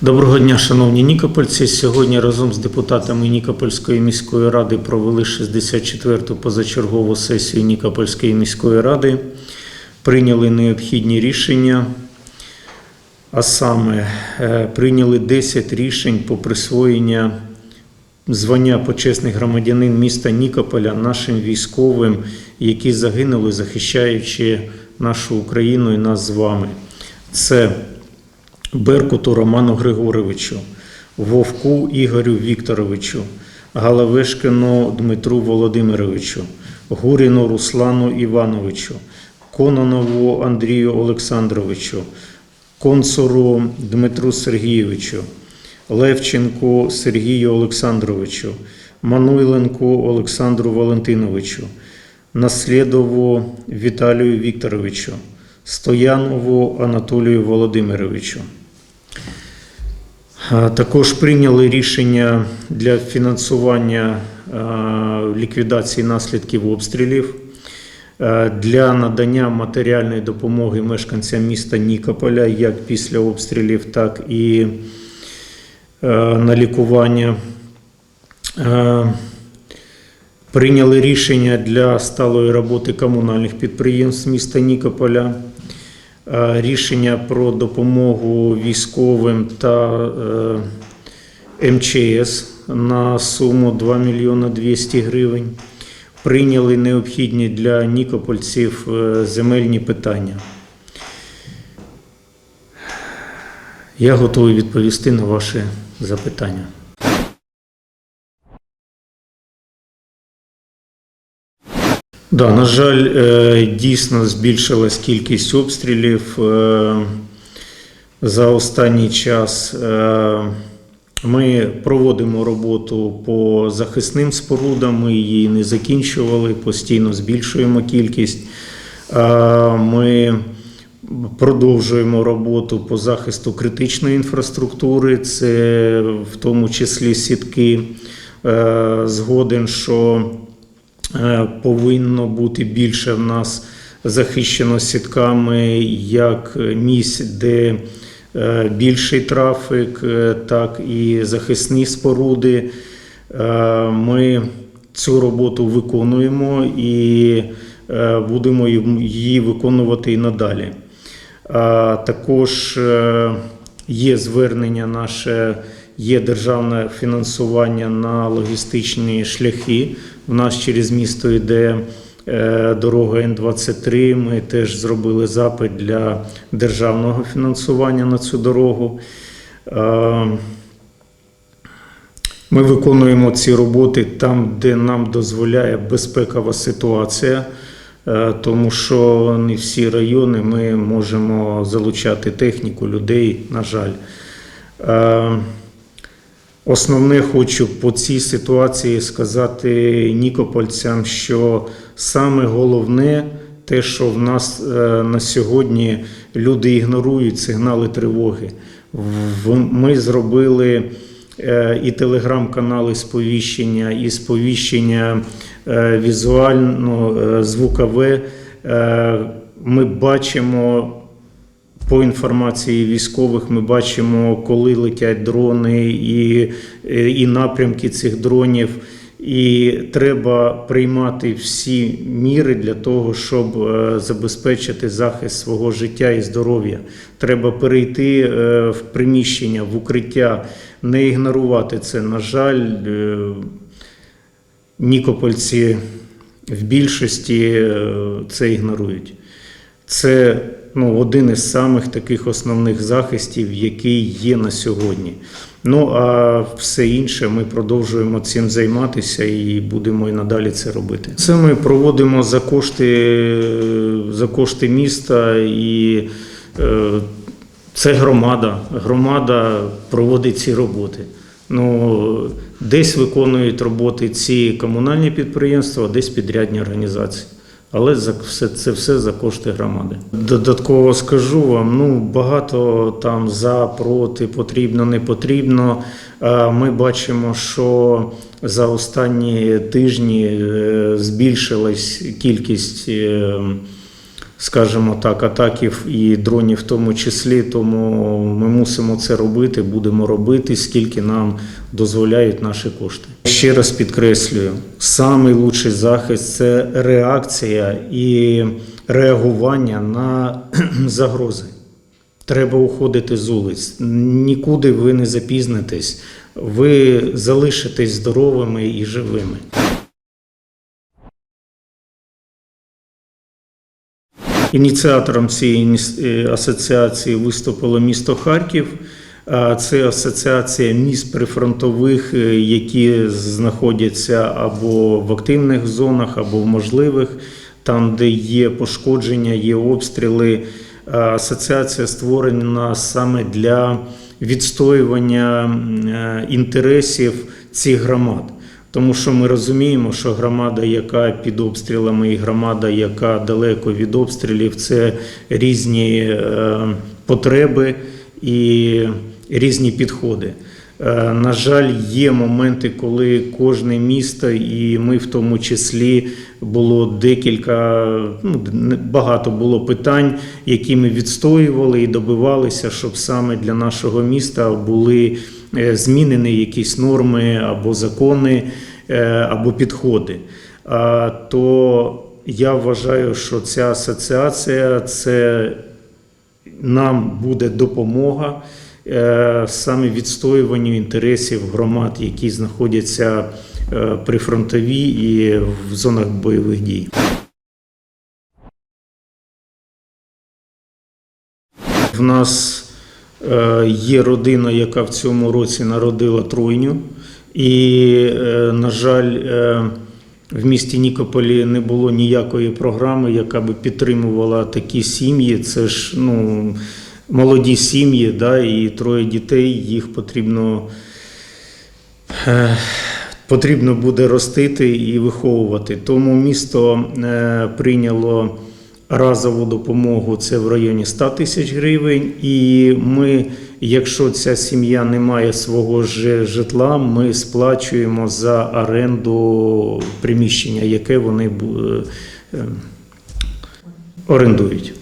Доброго дня, шановні нікопольці. Сьогодні разом з депутатами Нікопольської міської ради провели 64-ту позачергову сесію Нікопольської міської ради. Прийняли необхідні рішення, а саме е, прийняли 10 рішень по присвоєння звання почесний громадянин міста Нікополя нашим військовим, які загинули, захищаючи нашу Україну і нас з вами. Це Беркуту Роману Григоровичу, Вовку Ігорю Вікторовичу, Галавешкину Дмитру Володимировичу, Гуріну Руслану Івановичу, Кононову Андрію Олександровичу, Консуру Дмитру Сергійовичу, Левченку Сергію Олександровичу, Мануйленку Олександру Валентиновичу, Наслєдову Віталію Вікторовичу, Стоянову Анатолію Володимировичу. Також прийняли рішення для фінансування ліквідації наслідків обстрілів для надання матеріальної допомоги мешканцям міста Нікополя як після обстрілів, так і на лікування. Прийняли рішення для сталої роботи комунальних підприємств міста Нікополя, рішення про допомогу військовим та е, МЧС на суму 2 мільйона 200 гривень. Прийняли необхідні для нікопольців е, земельні питання. Я готовий відповісти на ваші запитання. Да, на жаль, е, дійсно збільшилась кількість обстрілів е, за останній час. Е, Ми проводимо роботу по захисним спорудам, ми її не закінчували, постійно збільшуємо кількість. Ми продовжуємо роботу по захисту критичної інфраструктури, це в тому числі сітки. Згоден, що повинно бути більше в нас захищено сітками як місць, де е, більший трафік, е, так і захисні споруди. Е, Ми цю роботу виконуємо і е, будемо її виконувати і надалі. Також е, є звернення наше, є державне фінансування на логістичні шляхи. У нас через місто йде е, дорога Н-23. Ми теж зробили запит для державного фінансування на цю дорогу. Е, Ми виконуємо ці роботи там, де нам дозволяє безпекова ситуація, е, тому що не всі райони ми можемо залучати техніку, людей, на жаль. Основне хочу по цій ситуації сказати нікопольцям, що саме головне те, що в нас е, на сьогодні люди ігнорують сигнали тривоги. Ми зробили е, і телеграм-канали сповіщення, і сповіщення е, візуально, звукове. Ми бачимо по інформації військових ми бачимо, коли летять дрони і, і напрямки цих дронів. І треба приймати всі міри для того, щоб е, забезпечити захист свого життя і здоров'я. Треба перейти е, в приміщення, в укриття, не ігнорувати це. На жаль, е, нікопольці в більшості це ігнорують. Це ну, один із самих таких основних захистів, який є на сьогодні. Ну а все інше ми продовжуємо цим займатися і будемо і надалі це робити. Це ми проводимо за кошти, за кошти міста і е, це громада. Громада проводить ці роботи. Ну, десь виконують роботи ці комунальні підприємства, десь підрядні організації. Але за все це все за кошти громади. Додатково скажу вам: ну багато там за, проти, потрібно, не потрібно. Ми бачимо, що за останні тижні е, збільшилась кількість е, скажімо так, атаків і дронів в тому числі. Тому ми мусимо це робити, будемо робити, скільки нам дозволяють наші кошти. Ще раз підкреслюю: самий лучший захист це реакція і реагування на загрози. Треба уходити з вулиць. Нікуди ви не запізнитесь. Ви залишитесь здоровими і живими. Ініціатором цієї е, асоціації виступило місто Харків. Це асоціація міст прифронтових, е, які знаходяться або в активних зонах, або в можливих, там, де є пошкодження, є обстріли. Асоціація створена саме для відстоювання е, інтересів цих громад. Тому що ми розуміємо, що громада, яка під обстрілами, і громада, яка далеко від обстрілів, це різні е, потреби і різні підходи. Е, На жаль, є моменти, коли кожне місто, і ми в тому числі було декілька, ну багато було питань, які ми відстоювали і добивалися, щоб саме для нашого міста були змінені якісь норми або закони, е, або підходи. То я вважаю, що ця асоціація це нам буде допомога е, саме відстоюванню інтересів громад, які знаходяться е, при фронтовій і в зонах бойових дій. В нас е, є родина, яка в цьому році народила тройню, і, е, на жаль, е, в місті Нікополі не було ніякої програми, яка би підтримувала такі сім'ї. Це ж ну, молоді сім'ї, да, і троє дітей, їх потрібно. е, Потрібно буде ростити і виховувати. Тому місто е, прийняло разову допомогу це в районі 100 тисяч гривень. І ми, якщо ця сім'я не має свого ж житла, ми сплачуємо за оренду приміщення, яке вони бу- е, орендують.